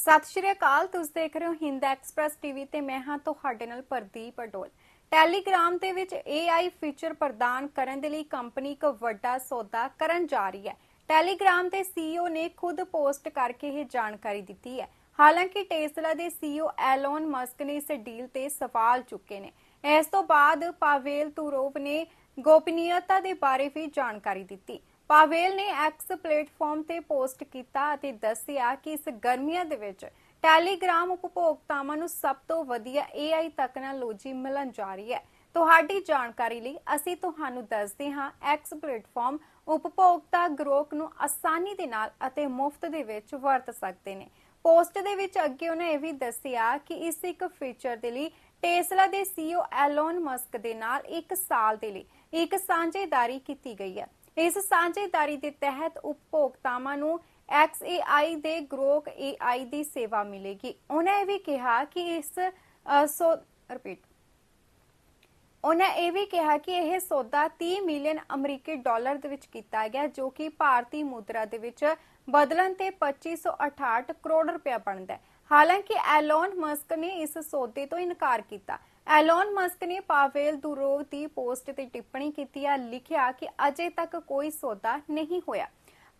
ਸਤਿ ਸ਼੍ਰੀ ਅਕਾਲ, ਤੁਸੀਂ ਦੇਖ ਰਹੇ ਹੋ ਹਿੰਦ ਐਕਸਪ੍ਰੈਸ ਟੀਵੀ ਤੇ ਮੈਂ ਹਾਂ ਤੁਹਾਡੇ ਨਾਲ ਪ੍ਰਦੀਪ ਅਡੋਲ। ਟੈਲੀਗ੍ਰਾਮ ਦੇ ਵਿੱਚ AI ਫੀਚਰ ਪ੍ਰਦਾਨ ਕਰਨ ਦੇ ਲਈ ਕੰਪਨੀ ਇੱਕ ਵੱਡਾ ਸੌਦਾ ਕਰਨ ਜਾ ਰਹੀ ਹੈ। ਟੈਲੀਗ੍ਰਾਮ ਦੇ CEO ਨੇ ਖੁਦ ਪੋਸਟ ਕਰਕੇ ਇਹ ਜਾਣਕਾਰੀ ਦਿੱਤੀ ਹੈ। ਹਾਲਾਂਕਿ ਟੈਸਲਾ ਦੇ CEO ਐਲੋਨ ਮਸਕ ਨੇ ਇਸ ਡੀਲ ਤੇ ਸਵਾਲ ਚੁੱਕੇ ਨੇ। ਇਸ ਤੋਂ ਬਾਅਦ ਪਾਵੇਲ ਤੁਰੋਵ ਨੇ ਗੋਪਨੀਯਤਾ ਦੇ ਬਾਰੇ ਵੀ ਜਾਣਕਾਰੀ ਦਿੱਤੀ। ਪਾਵੇਲ ਨੇ ਐਕਸ ਪਲੇਟਫਾਰਮ ਤੇ ਪੋਸਟ ਕੀਤਾ ਅਤੇ ਦੱਸਿਆ ਕਿ ਇਸ ਗਰਮੀਆਂ ਦੇ ਵਿੱਚ ਟੈਲੀਗ੍ਰਾਮ ਉਪਭੋਗਤਾਵਾਂ ਨੂੰ ਸਭ ਤੋਂ ਵਧੀਆ AI ਤਕਨਾਲੋਜੀ ਮਿਲਣ ਜਾ ਰਹੀ ਹੈ। ਤੁਹਾਡੀ ਜਾਣਕਾਰੀ ਲਈ ਅਸੀਂ ਤੁਹਾਨੂੰ ਦੱਸਦੇ ਹਾਂ ਐਕਸ ਪਲੇਟਫਾਰਮ ਉਪਭੋਗਤਾ ਗ੍ਰੋਕ ਨੂੰ ਆਸਾਨੀ ਦੇ ਨਾਲ ਅਤੇ ਮੁਫਤ ਦੇ ਵਿੱਚ ਵਰਤ ਸਕਦੇ ਨੇ। ਪੋਸਟ ਦੇ ਵਿੱਚ ਅੱਗੇ ਉਹਨਾਂ ਇਹ ਵੀ ਦੱਸਿਆ ਕਿ ਇਸ ਇੱਕ ਫੀਚਰ ਦੇ ਲਈ ਟੇਸਲਾ ਦੇ CEO ਐਲੋਨ ਮਸਕ ਦੇ ਨਾਲ 1 ਸਾਲ ਦੇ ਲਈ ਇੱਕ ਸਾਂਝੇਦਾਰੀ ਕੀਤੀ ਗਈ ਹੈ। ਇਸ ਸਾਂਝੇਦਾਰੀ ਦੇ ਤਹਿਤ ਉਪਭੋਗਤਾਵਾਂ ਨੂੰ XAI ਦੇ ਗ੍ਰੋਕ AI ਦੀ ਸੇਵਾ ਮਿਲੇਗੀ। ਉਹਨਾਂ ਇਹ ਵੀ ਕਿਹਾ ਕਿ ਇਸ ਸੋ ਰਿਪੀਟ ਉਹਨਾਂ ਇਹ ਵੀ ਕਿਹਾ ਕਿ ਇਹ ਸੌਦਾ 30 ਮਿਲੀਅਨ ਅਮਰੀਕੀ ਡਾਲਰ ਦੇ ਵਿੱਚ ਕੀਤਾ ਗਿਆ, ਜੋ ਕਿ ਭਾਰਤੀ ਮੁਦਰਾ ਦੇ ਵਿੱਚ ਬਦਲਣ ਤੇ 2568 ਕਰੋੜ ਰੁਪਇਆ ਬਣਦਾ ਹੈ। ਹਾਲਾਂਕਿ ਐਲੋਨ ਮਸਕ ਨੇ ਇਸ ਸੌਦੇ ਤੋਂ ਇਨਕਾਰ ਕੀਤਾ। ਐਲੋਨ ਮਸਕ ਨੇ ਪਾਵੇਲ ਦੁਰੋਵ ਦੀ ਪੋਸਟ ਤੇ ਟਿੱਪਣੀ ਕੀਤੀ ਹੈ ਲਿਖਿਆ ਕਿ ਅਜੇ ਤੱਕ ਕੋਈ ਸੌਦਾ ਨਹੀਂ ਹੋਇਆ।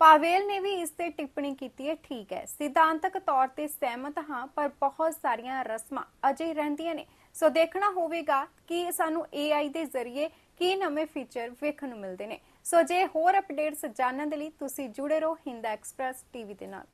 ਪਾਵੇਲ ਨੇ ਵੀ ਇਸ ਤੇ ਟਿੱਪਣੀ ਕੀਤੀ ਹੈ, ਠੀਕ ਹੈ। ਸਿਧਾਂਤਕ ਤੌਰ ਤੇ ਸਹਿਮਤ ਹਾਂ, ਪਰ ਬਹੁਤ ਸਾਰੀਆਂ ਰਸਮਾਂ ਅਜੇ ਰਹਿੰਦੀਆਂ ਨੇ। ਸੋ ਦੇਖਣਾ ਹੋਵੇਗਾ ਕਿ ਸਾਨੂੰ AI ਦੇ ਜ਼ਰੀਏ ਕੀ ਨਵੇਂ ਫੀਚਰ ਵੇਖਣ ਨੂੰ ਮਿਲਦੇ ਨੇ। ਸੋ ਜੇ ਹੋਰ ਅਪਡੇਟਸ ਜਾਣਨ ਦੇ ਲਈ ਤੁਸੀਂ ਜੁੜੇ ਰਹੋ ਹਿੰਦਾ ਐਕਸਪ੍ਰੈਸ ਟੀਵੀ ਦੇ ਨਾਲ।